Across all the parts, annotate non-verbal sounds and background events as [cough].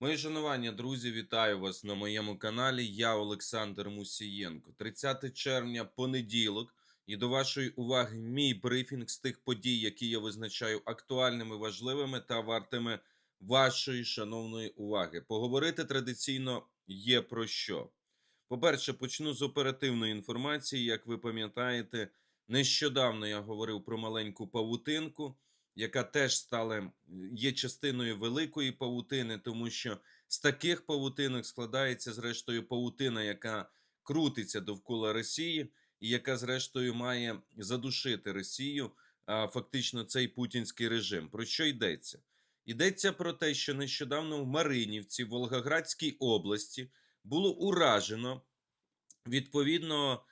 Мої шанування, друзі, вітаю вас на моєму каналі. Я Олександр Мусієнко. 30 червня, понеділок, і до вашої уваги мій брифінг з тих подій, які я визначаю актуальними, важливими та вартими вашої шановної уваги. Поговорити традиційно є про що. По-перше, почну з оперативної інформації. Як ви пам'ятаєте, нещодавно я говорив про маленьку павутинку яка теж стала є частиною великої павутини, тому що з таких павутинок складається зрештою павутина, яка крутиться довкола Росії, і яка, зрештою, має задушити Росію, а фактично цей путінський режим. Про що йдеться? Йдеться про те, що нещодавно в Маринівці, в Волгоградській області, було уражено відповідно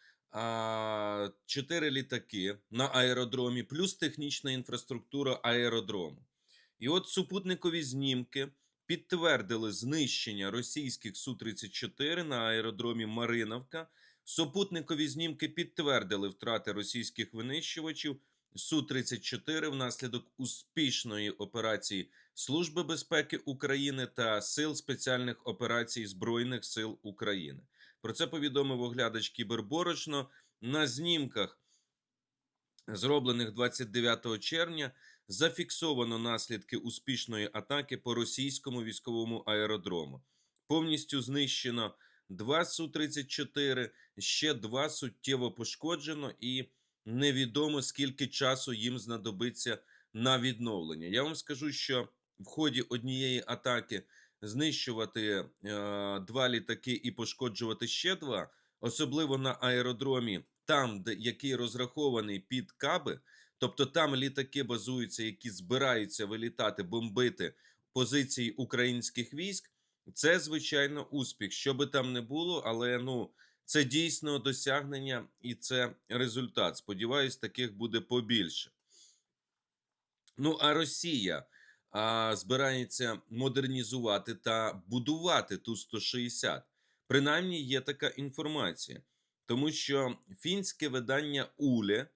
чотири літаки на аеродромі, плюс технічна інфраструктура аеродрому. І от супутникові знімки підтвердили знищення російських Су-34 на аеродромі Мариновка. Супутникові знімки підтвердили втрати російських винищувачів Су-34 внаслідок успішної операції Служби безпеки України та Сил спеціальних операцій Збройних сил України. Про це повідомив оглядач Кіберборочно на знімках, зроблених 29 червня. Зафіксовано наслідки успішної атаки по російському військовому аеродрому. Повністю знищено два Су-34, ще два суттєво пошкоджено, і невідомо скільки часу їм знадобиться на відновлення. Я вам скажу, що в ході однієї атаки знищувати е, два літаки і пошкоджувати ще два, особливо на аеродромі, там, де який розрахований під каби, тобто там літаки базуються, які збираються вилітати, бомбити позиції українських військ. Це звичайно успіх, що би там не було, але ну це дійсно досягнення і це результат. Сподіваюсь, таких буде побільше. Ну а Росія збирається модернізувати та будувати ту 160. Принаймні є така інформація, тому що фінське видання Уле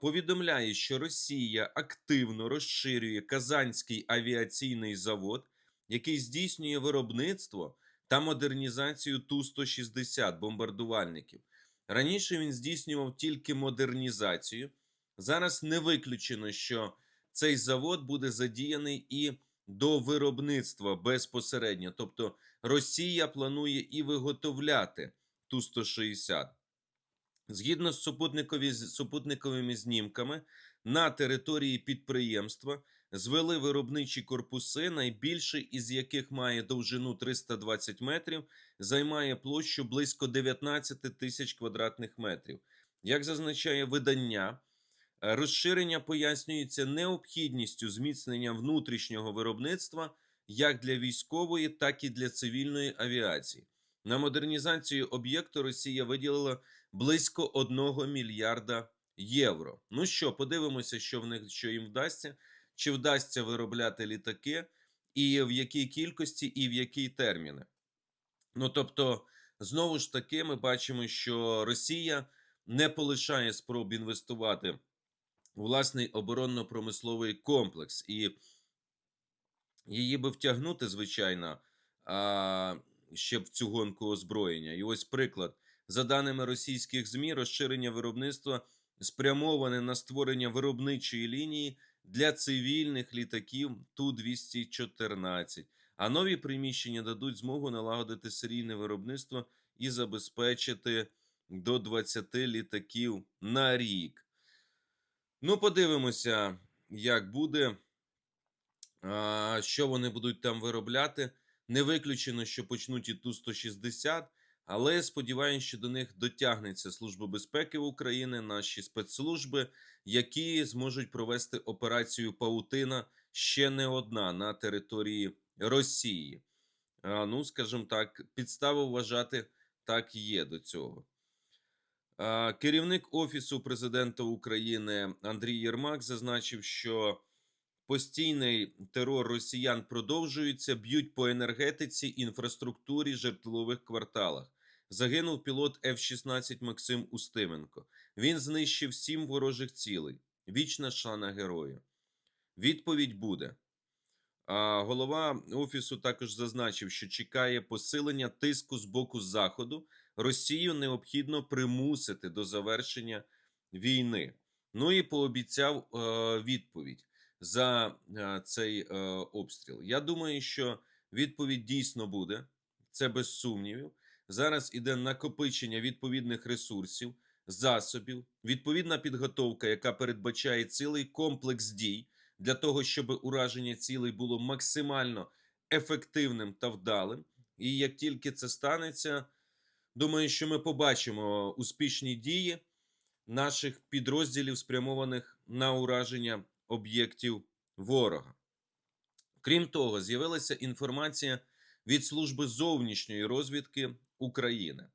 повідомляє, що Росія активно розширює Казанський авіаційний завод, який здійснює виробництво та модернізацію Ту-160 бомбардувальників. Раніше він здійснював тільки модернізацію. Зараз не виключено, що цей завод буде задіяний і до виробництва безпосередньо. Тобто Росія планує і виготовляти Ту-160. Згідно з супутникові, супутниковими знімками, на території підприємства звели виробничі корпуси, найбільший із яких має довжину 320 метрів, займає площу близько 19 тисяч квадратних метрів. Як зазначає видання, розширення пояснюється необхідністю зміцнення внутрішнього виробництва як для військової, так і для цивільної авіації. На модернізацію об'єкту Росія виділила близько 1 мільярда євро. Ну що, подивимося, що в них що їм вдасться, чи вдасться виробляти літаки, і в якій кількості, і в які терміни. Ну тобто, знову ж таки, ми бачимо, що Росія не полишає спроб інвестувати власний оборонно-промисловий комплекс, і її би втягнути, звичайно, а, ще в цю гонку озброєння. І ось приклад. За даними російських ЗМІ, розширення виробництва спрямоване на створення виробничої лінії для цивільних літаків Ту-214. А нові приміщення дадуть змогу налагодити серійне виробництво і забезпечити до 20 літаків на рік. Ну, подивимося, як буде, що вони будуть там виробляти. Не виключено, що почнуть і Ту-160, але сподіваюся, що до них дотягнеться Служба безпеки України, наші спецслужби, які зможуть провести операцію Паутина ще не одна на території Росії. Ну, скажімо так, підстави вважати так є до цього. Керівник Офісу президента України Андрій Єрмак зазначив, що постійний терор росіян продовжується, б'ють по енергетиці, інфраструктурі, житлових кварталах. Загинув пілот F-16 Максим Устименко. Він знищив сім ворожих цілей. Вічна шана герою. Відповідь буде. Голова офісу також зазначив, що чекає посилення тиску з боку Заходу. Росію необхідно примусити до завершення війни. Ну і пообіцяв е, відповідь за е, цей е, обстріл. Я думаю, що відповідь дійсно буде. Це без сумнівів. Зараз іде накопичення відповідних ресурсів, засобів, відповідна підготовка, яка передбачає цілий комплекс дій для того, щоб ураження цілей було максимально ефективним та вдалим. І як тільки це станеться, думаю, що ми побачимо успішні дії наших підрозділів, спрямованих на ураження об'єктів ворога. Крім того, з'явилася інформація від служби зовнішньої розвідки України,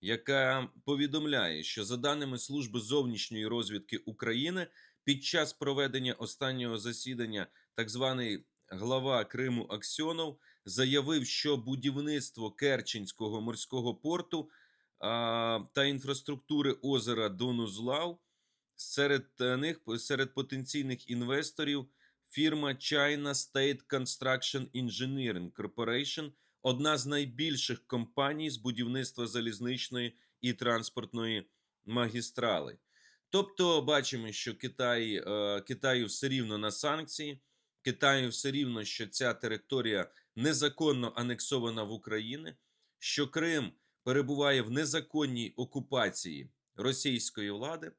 яка повідомляє, що за даними служби зовнішньої розвідки України, під час проведення останнього засідання так званий глава Криму Аксьонов заявив, що будівництво Керченського морського порту а, та інфраструктури озера Донузлав серед е, них серед потенційних інвесторів фірма China State Construction Engineering Corporation – одна з найбільших компаній з будівництва залізничної і транспортної магістрали. Тобто, бачимо, що Китай, е, Китаю все рівно на санкції, Китаю все рівно, що ця територія незаконно анексована в Україні, що Крим перебуває в незаконній окупації російської влади.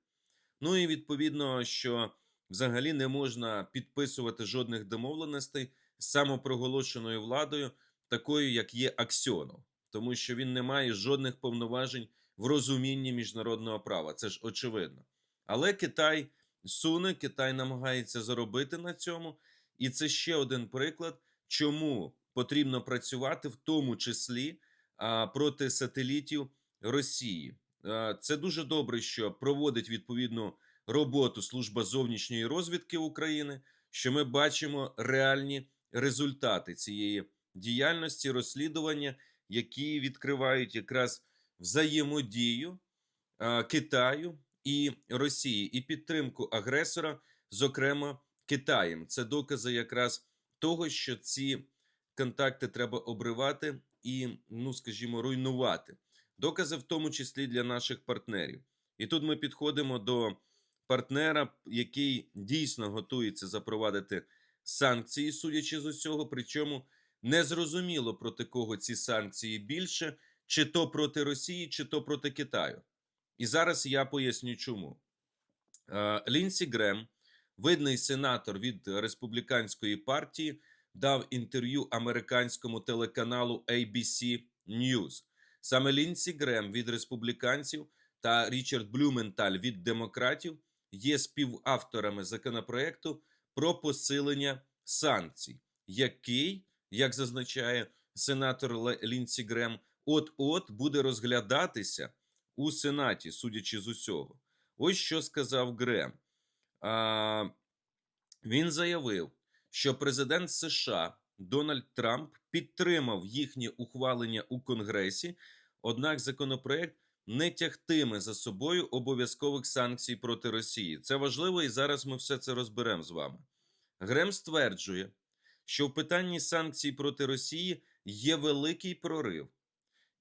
Ну і відповідно, що взагалі не можна підписувати жодних домовленостей з самопроголошеною владою, такою, як є Аксьонов, тому що він не має жодних повноважень в розумінні міжнародного права. Це ж очевидно. Але Китай суне, Китай намагається заробити на цьому, і це ще один приклад, чому потрібно працювати, в тому числі проти сателітів Росії. Це дуже добре, що проводить відповідну роботу служба зовнішньої розвідки України, що ми бачимо реальні результати цієї діяльності, розслідування, які відкривають якраз взаємодію Китаю і Росії, і підтримку агресора, зокрема Китаєм. Це докази якраз того, що ці контакти треба обривати і, ну скажімо, руйнувати. Докази в тому числі для наших партнерів. І тут ми підходимо до партнера, який дійсно готується запровадити санкції, судячи з усього. Причому незрозуміло проти кого ці санкції більше, чи то проти Росії, чи то проти Китаю. І зараз я поясню, чому. Е, Лінсі Грем, видний сенатор від республіканської партії, дав інтерв'ю американському телеканалу ABC News. Саме Лінсі Грем від республіканців та Річард Блюменталь від демократів є співавторами законопроекту про посилення санкцій, який, як зазначає сенатор Лінсі Грем, от-от буде розглядатися у Сенаті, судячи з усього. Ось що сказав Грем. А, він заявив, що президент США Дональд Трамп підтримав їхнє ухвалення у Конгресі, однак законопроект не тягтиме за собою обов'язкових санкцій проти Росії. Це важливо, і зараз ми все це розберемо з вами. Грем стверджує, що в питанні санкцій проти Росії є великий прорив.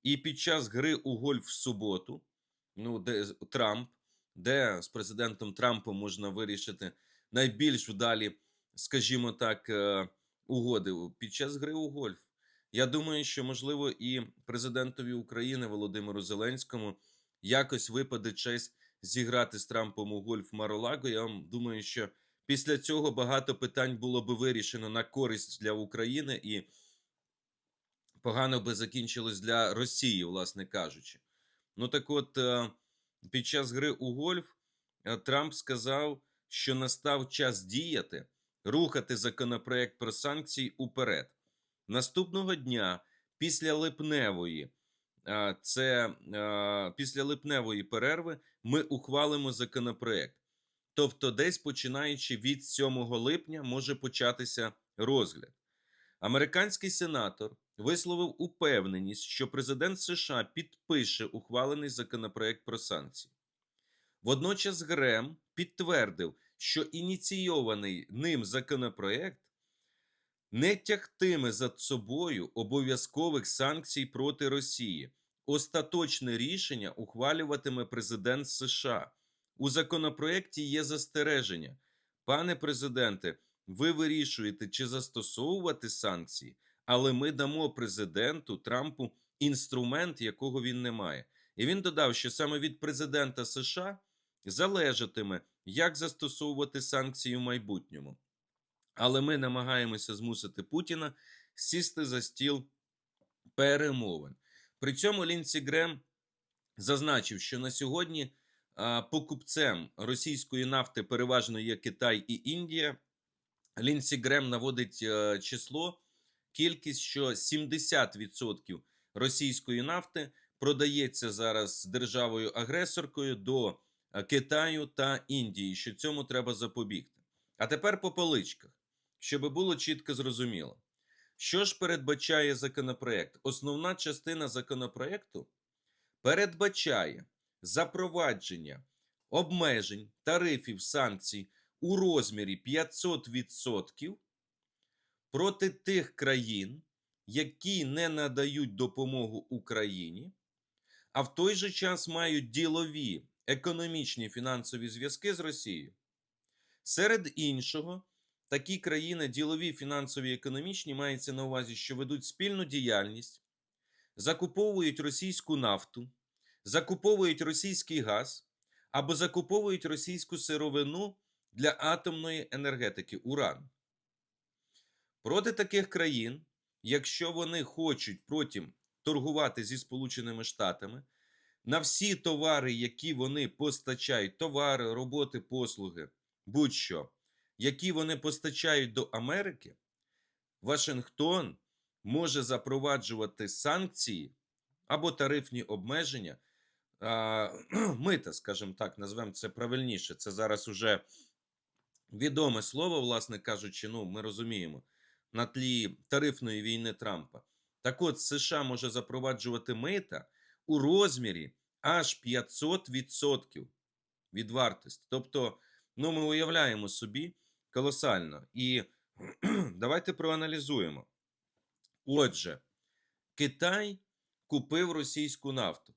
І під час гри у гольф в суботу, ну, де Трамп, де з президентом Трампом можна вирішити найбільш вдалі, скажімо так, е, угоди під час гри у гольф. Я думаю, що можливо і президентові України Володимиру Зеленському якось випаде честь зіграти з Трампом у гольф Маролаго. Я вам думаю, що після цього багато питань було би вирішено на користь для України і погано би закінчилось для Росії, власне кажучи. Ну так от, е, під час гри у гольф е, Трамп сказав, що настав час діяти, рухати законопроект про санкції уперед. Наступного дня, після липневої, е, це після липневої перерви, ми ухвалимо законопроект. Тобто, десь починаючи від 7 липня, може початися розгляд. Американський сенатор висловив упевненість, що президент США підпише ухвалений законопроект про санкції. Водночас Грем підтвердив, що ініційований ним законопроект не тягтиме за собою обов'язкових санкцій проти Росії. Остаточне рішення ухвалюватиме президент США. У законопроекті є застереження. Пане президенте, ви вирішуєте, чи застосовувати санкції, але ми дамо президенту Трампу інструмент, якого він не має. І він додав, що саме від президента США залежатиме, як застосовувати санкції в майбутньому. Але ми намагаємося змусити Путіна сісти за стіл перемовин. При цьому Лінсі Грем зазначив, що на сьогодні покупцем російської нафти переважно є Китай і Індія. Лінсі Грем наводить е, число, кількість, що 70% російської нафти продається зараз державою агресоркою до е, Китаю та Індії, що цьому треба запобігти. А тепер по поличках, щоб було чітко зрозуміло. Що ж передбачає законопроект? Основна частина законопроекту передбачає запровадження обмежень, тарифів, санкцій у розмірі 500% проти тих країн, які не надають допомогу Україні, а в той же час мають ділові економічні фінансові зв'язки з Росією. Серед іншого, такі країни, ділові, фінансові, економічні, мається на увазі, що ведуть спільну діяльність, закуповують російську нафту, закуповують російський газ або закуповують російську сировину для атомної енергетики уран. Проти таких країн, якщо вони хочуть потім торгувати зі Сполученими Штатами, на всі товари, які вони постачають, товари, роботи, послуги, будь-що, які вони постачають до Америки, Вашингтон може запроваджувати санкції або тарифні обмеження, [clears throat] мита, скажімо так, назвемо це правильніше. Це зараз уже відоме слово, власне кажучи, ну, ми розуміємо, на тлі тарифної війни Трампа. Так от, США може запроваджувати мита у розмірі аж 500% від вартості. Тобто, ну, ми уявляємо собі колосально. І [clears throat] давайте проаналізуємо. Отже, Китай купив російську нафту.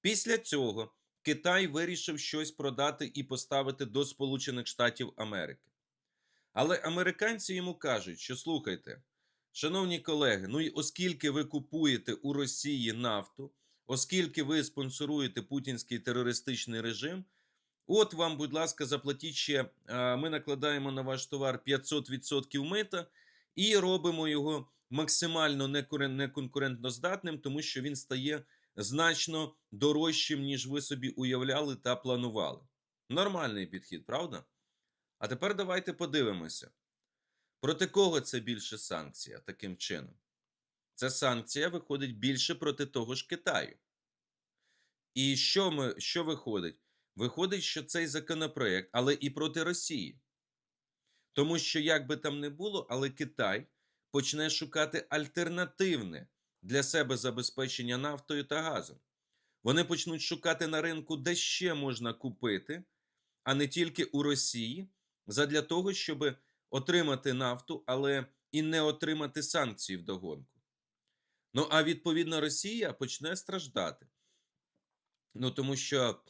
Після цього Китай вирішив щось продати і поставити до Сполучених Штатів Америки. Але американці йому кажуть, що слухайте, шановні колеги, ну і оскільки ви купуєте у Росії нафту, оскільки ви спонсоруєте путінський терористичний режим, от вам, будь ласка, заплатіть ще, ми накладаємо на ваш товар 500% мита і робимо його максимально неконкурентноздатним, тому що він стає значно дорожчим, ніж ви собі уявляли та планували. Нормальний підхід, правда? А тепер давайте подивимося, проти кого це більше санкція таким чином. Ця санкція виходить більше проти того ж Китаю. І що, ми, що виходить? Виходить, що цей законопроект, але і проти Росії. Тому що, як би там не було, але Китай почне шукати альтернативне для себе забезпечення нафтою та газом. Вони почнуть шукати на ринку, де ще можна купити, а не тільки у Росії, задля того, щоб отримати нафту, але і не отримати санкції вдогонку. Ну а відповідно Росія почне страждати. Ну тому що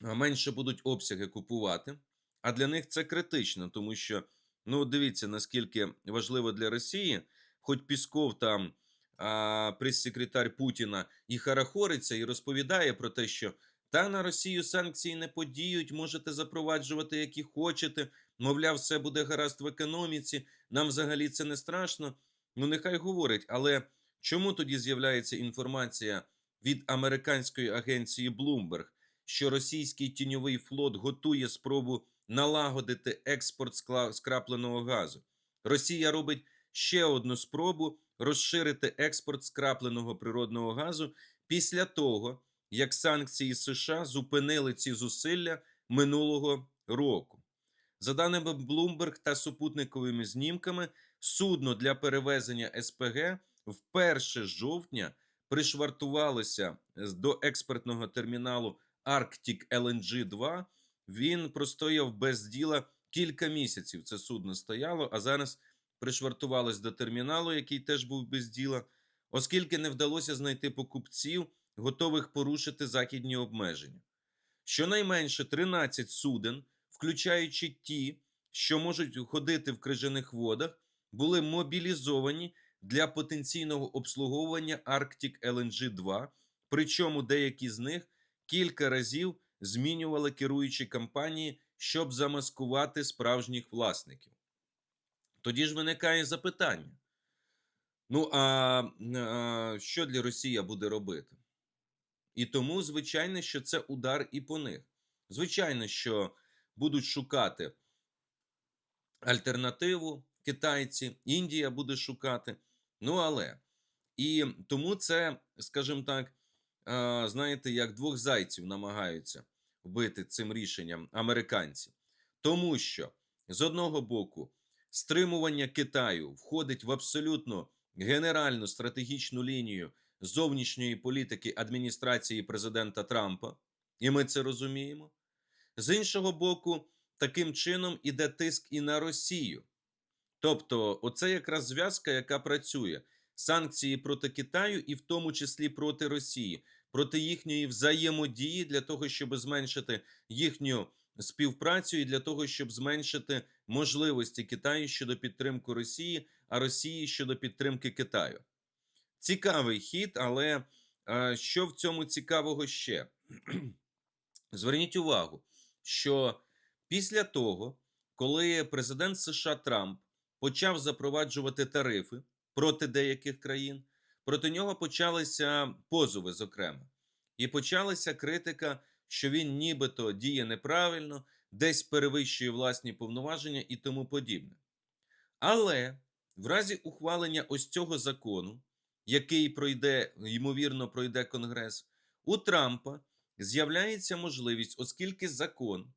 менше будуть обсяги купувати, а для них це критично, тому що, ну, дивіться, наскільки важливо для Росії, хоч Пісков там, прес-секретар Путіна, і харахориться, і розповідає про те, що та на Росію санкції не подіють, можете запроваджувати, які хочете. Мовляв, все буде гаразд в економіці, нам взагалі це не страшно. Ну, нехай говорить, але чому тоді з'являється інформація від американської агенції Bloomberg, що російський тіньовий флот готує спробу налагодити експорт скрапленого газу? Росія робить ще одну спробу розширити експорт скрапленого природного газу після того, як санкції США зупинили ці зусилля минулого року. За даними Bloomberg та супутниковими знімками, судно для перевезення СПГ вперше з жовтня пришвартувалося до експертного терміналу Arctic LNG 2. Він простояв без діла кілька місяців це судно стояло, а зараз пришвартувалось до терміналу, який теж був без діла, оскільки не вдалося знайти покупців, готових порушити західні обмеження. Щонайменше 13 суден, включаючи ті, що можуть ходити в крижаних водах, були мобілізовані для потенційного обслуговування Arctic LNG 2, причому деякі з них кілька разів змінювали керуючі компанії, щоб замаскувати справжніх власників. Тоді ж виникає запитання: ну а, а що для Росія буде робити? І тому, звичайно, що це удар і по них. Звичайно, що будуть шукати альтернативу китайці, Індія буде шукати. Ну але і тому це, скажімо так, знаєте, як двох зайців намагаються вбити цим рішенням американці. Тому що з одного боку стримування Китаю входить в абсолютно генеральну стратегічну лінію зовнішньої політики адміністрації президента Трампа, і ми це розуміємо. З іншого боку, таким чином іде тиск і на Росію. Тобто, оце якраз зв'язка, яка працює. Санкції проти Китаю, і в тому числі проти Росії, проти їхньої взаємодії для того, щоб зменшити їхню співпрацю, і для того, щоб зменшити можливості Китаю щодо підтримки Росії, а Росії щодо підтримки Китаю. Цікавий хід, але е, що в цьому цікавого ще? [clears throat] Зверніть увагу, що після того, коли президент США Трамп почав запроваджувати тарифи проти деяких країн, проти нього почалися позови, зокрема, і почалася критика, що він нібито діє неправильно, десь перевищує власні повноваження і тому подібне. Але в разі ухвалення ось цього закону, який пройде, ймовірно, пройде Конгрес, у Трампа з'являється можливість, оскільки закон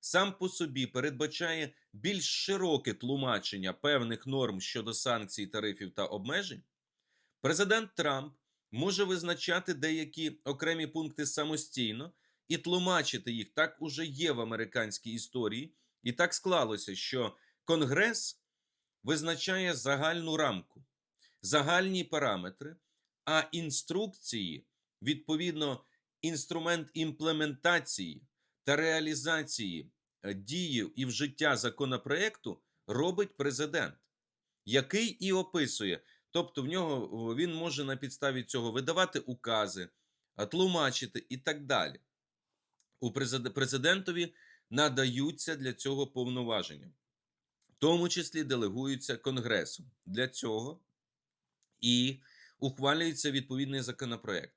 сам по собі передбачає більш широке тлумачення певних норм щодо санкцій, тарифів та обмежень, президент Трамп може визначати деякі окремі пункти самостійно і тлумачити їх. Так уже є в американській історії, і так склалося, що Конгрес визначає загальну рамку, загальні параметри, а інструкції, відповідно, інструмент імплементації та реалізації е, дії і в життя законопроекту робить президент, який і описує. Тобто, в нього він може на підставі цього видавати укази, тлумачити і так далі. У президентові надаються для цього повноваження, в тому числі делегуються Конгресом. Для цього і ухвалюється відповідний законопроект.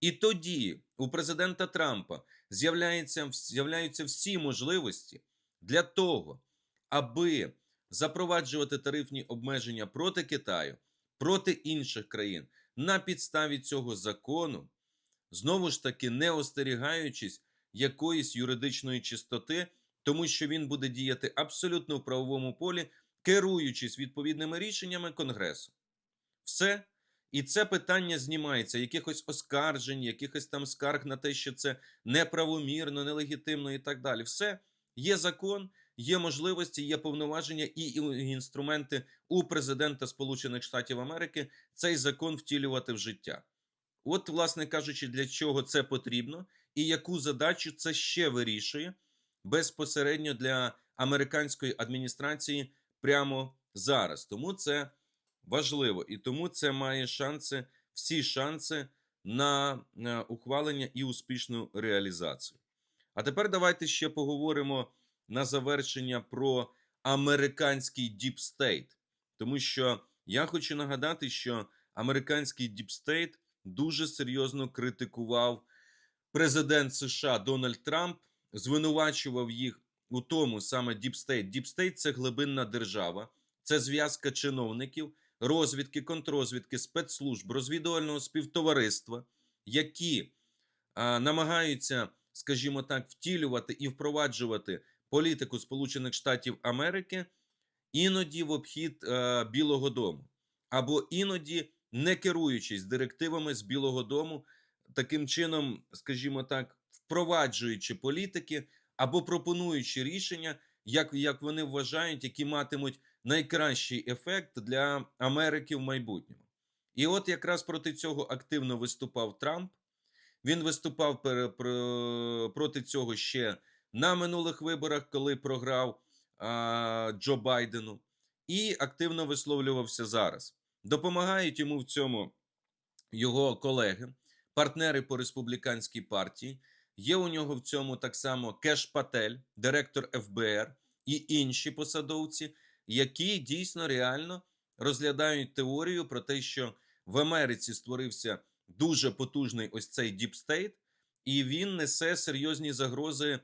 І тоді у президента Трампа з'являються, з'являються всі можливості для того, аби запроваджувати тарифні обмеження проти Китаю, проти інших країн на підставі цього закону, знову ж таки не остерігаючись якоїсь юридичної чистоти, тому що він буде діяти абсолютно в правовому полі, керуючись відповідними рішеннями Конгресу. Все. І це питання знімається, якихось оскаржень, якихось там скарг на те, що це неправомірно, нелегітимно і так далі. Все є закон, є можливості, є повноваження і інструменти у президента Сполучених Штатів Америки цей закон втілювати в життя. От, власне кажучи, для чого це потрібно, і яку задачу це ще вирішує безпосередньо для американської адміністрації прямо зараз. Тому це важливо і тому це має шанси, всі шанси на е, ухвалення і успішну реалізацію. А тепер давайте ще поговоримо на завершення про американський State. Тому що я хочу нагадати, що американський State дуже серйозно критикував президент США Дональд Трамп, звинувачував їх у тому саме. Deep State – це глибинна держава, це зв'язка чиновників, розвідки, контрозвідки, спецслужб, розвідувального співтовариства, які а, намагаються, скажімо так, втілювати і впроваджувати політику Сполучених Штатів Америки іноді в обхід а, Білого Дому, або іноді не керуючись директивами з Білого Дому, таким чином, скажімо так, впроваджуючи політики або пропонуючи рішення, як, як вони вважають, які матимуть найкращий ефект для Америки в майбутньому. І от якраз проти цього активно виступав Трамп. Він виступав проти цього ще на минулих виборах, коли програв Джо Байдену, і активно висловлювався зараз. Допомагають йому в цьому його колеги, партнери по республіканській партії. Є у нього в цьому так само Кеш Патель, директор ФБР і інші посадовці, які дійсно реально розглядають теорію про те, що в Америці створився дуже потужний ось цей діпстейт, і він несе серйозні загрози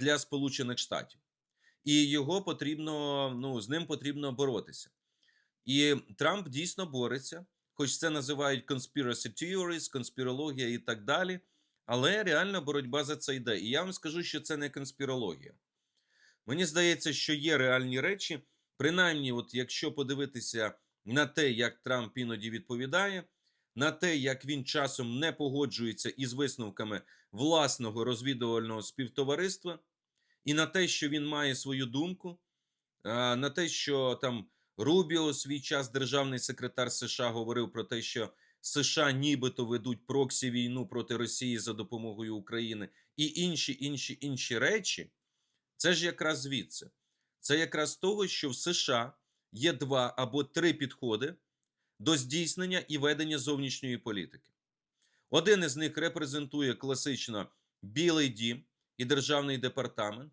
для Сполучених Штатів. І його потрібно, ну, з ним потрібно боротися. І Трамп дійсно бореться, хоч це називають conspiracy theories, конспірологія і так далі. Але реальна боротьба за це йде. І я вам скажу, що це не конспірологія. Мені здається, що є реальні речі. Принаймні, от якщо подивитися на те, як Трамп іноді відповідає, на те, як він часом не погоджується із висновками власного розвідувального співтовариства, і на те, що він має свою думку, на те, що там Рубіо свій час державний секретар США говорив про те, що США нібито ведуть проксі війну проти Росії за допомогою України, і інші інші інші речі, це ж якраз звідси. Це якраз того, що в США є два або три підходи до здійснення і ведення зовнішньої політики. Один із них репрезентує класично Білий дім і Державний департамент.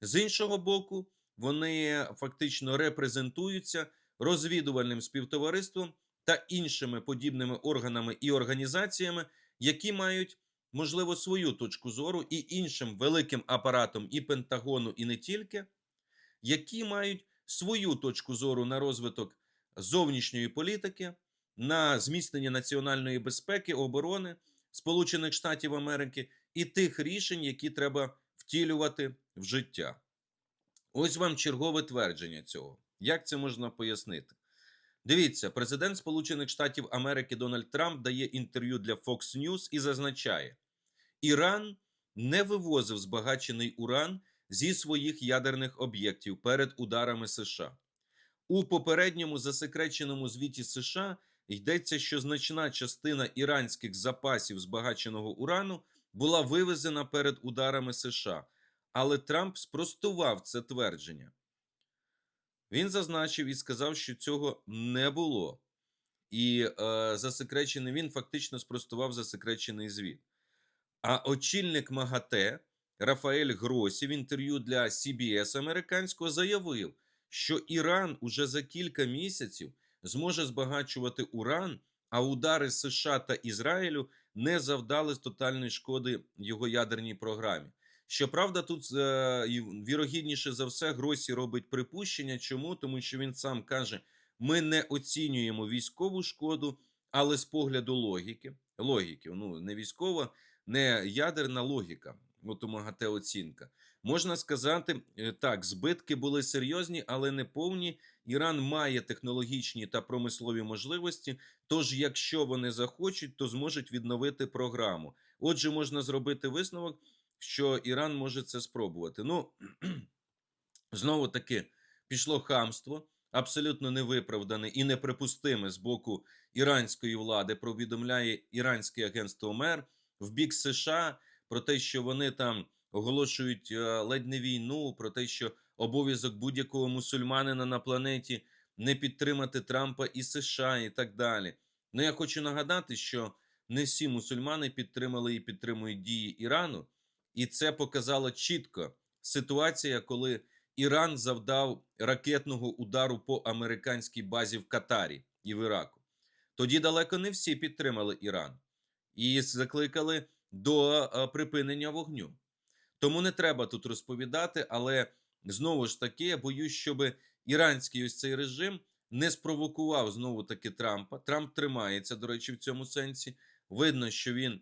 З іншого боку, вони фактично репрезентуються розвідувальним співтовариством та іншими подібними органами і організаціями, які мають, можливо, свою точку зору і іншим великим апаратом і Пентагону, і не тільки, які мають свою точку зору на розвиток зовнішньої політики, на зміцнення національної безпеки, оборони Сполучених Штатів Америки і тих рішень, які треба втілювати в життя. Ось вам чергове твердження цього. Як це можна пояснити? Дивіться, президент Сполучених Штатів Америки Дональд Трамп дає інтерв'ю для Fox News і зазначає: Іран не вивозив збагачений уран зі своїх ядерних об'єктів перед ударами США. У попередньому засекреченому звіті США йдеться, що значна частина іранських запасів збагаченого урану була вивезена перед ударами США. Але Трамп спростував це твердження. Він зазначив і сказав, що цього не було. І е, засекречений він фактично спростував засекречений звіт. А очільник МАГАТЕ Рафаель Гросі в інтерв'ю для CBS американського заявив, що Іран уже за кілька місяців зможе збагачувати уран, а удари США та Ізраїлю не завдали тотальної шкоди його ядерній програмі. Щоправда, тут е, вірогідніше за все Гросі робить припущення. Чому? Тому що він сам каже: ми не оцінюємо військову шкоду, але з погляду логіки, логіки, ну не військова, не ядерна логіка. От у МАГАТЕ оцінка. Можна сказати, е, так, збитки були серйозні, але не повні. Іран має технологічні та промислові можливості. Тож, якщо вони захочуть, то зможуть відновити програму. Отже, можна зробити висновок, що Іран може це спробувати. Ну [clears throat] знову таки пішло хамство, абсолютно невиправдане і неприпустиме з боку іранської влади. Повідомляє іранське агентство МЕР в бік США про те, що вони там оголошують е, ледь не війну, про те, що обов'язок будь-якого мусульманина на планеті не підтримати Трампа і США, і так далі. Ну я хочу нагадати, що не всі мусульмани підтримали і підтримують дії Ірану, і це показало чітко ситуація, коли Іран завдав ракетного удару по американській базі в Катарі і в Іраку. Тоді далеко не всі підтримали Іран і закликали до е, припинення вогню. Тому не треба тут розповідати, але знову ж таки, я боюсь, щоб іранський ось цей режим не спровокував знову таки Трампа. Трамп тримається, до речі, в цьому сенсі. Видно, що він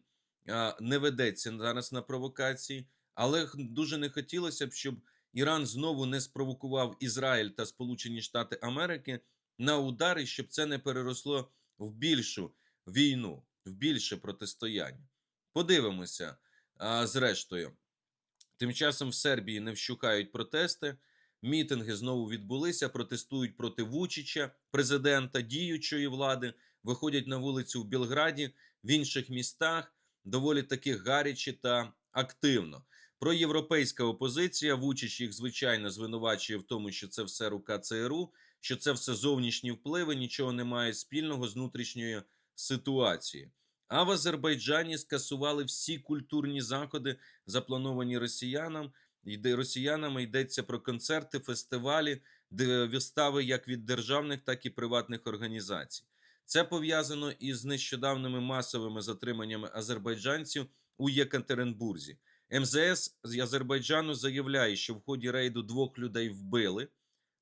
не ведеться зараз на провокації, але дуже не хотілося б, щоб Іран знову не спровокував Ізраїль та Сполучені Штати Америки на удари, щоб це не переросло в більшу війну, в більше протистояння. Подивимося, а, зрештою. Тим часом в Сербії не вщухають протести. Мітинги знову відбулися, протестують проти Вучича, президента діючої влади, виходять на вулицю в Білграді, в інших містах доволі таки гаряче та активно. Проєвропейська опозиція Вучич їх звичайно звинувачує в тому, що це все рука ЦРУ, що це все зовнішні впливи, нічого не має спільного з внутрішньою ситуацією. А в Азербайджані скасували всі культурні заходи, заплановані росіянам. Йде росіянами йдеться про концерти, фестивалі, де вистави як від державних, так і приватних організацій. Це пов'язано із нещодавними масовими затриманнями азербайджанців у Єкатеринбурзі. МЗС з Азербайджану заявляє, що в ході рейду двох людей вбили,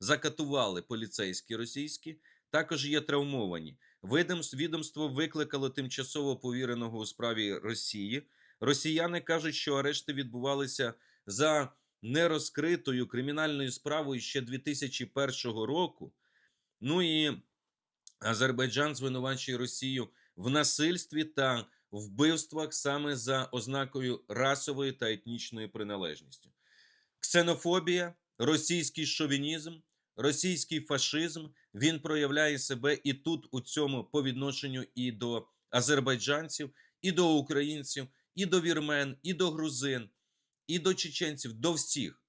закатували поліцейські російські, також є травмовані. Відомство викликало тимчасово повіреного у справі Росії. Росіяни кажуть, що арешти відбувалися за нерозкритою кримінальною справою ще 2001 року. Ну і Азербайджан звинувачує Росію в насильстві та вбивствах саме за ознакою расової та етнічної приналежності. Ксенофобія, російський шовінізм, російський фашизм він проявляє себе і тут, у цьому по відношенню і до азербайджанців, і до українців, і до вірмен, і до грузин, і до чеченців, до всіх.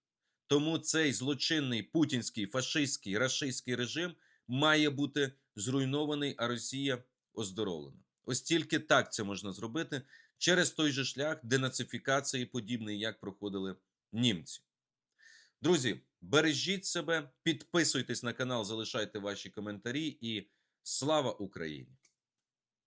Тому цей злочинний путінський фашистський рашистський режим має бути зруйнований, а Росія оздоровлена. Ось тільки так це можна зробити через той же шлях денацифікації, подібний, як проходили німці. Друзі, бережіть себе, підписуйтесь на канал, залишайте ваші коментарі і слава Україні!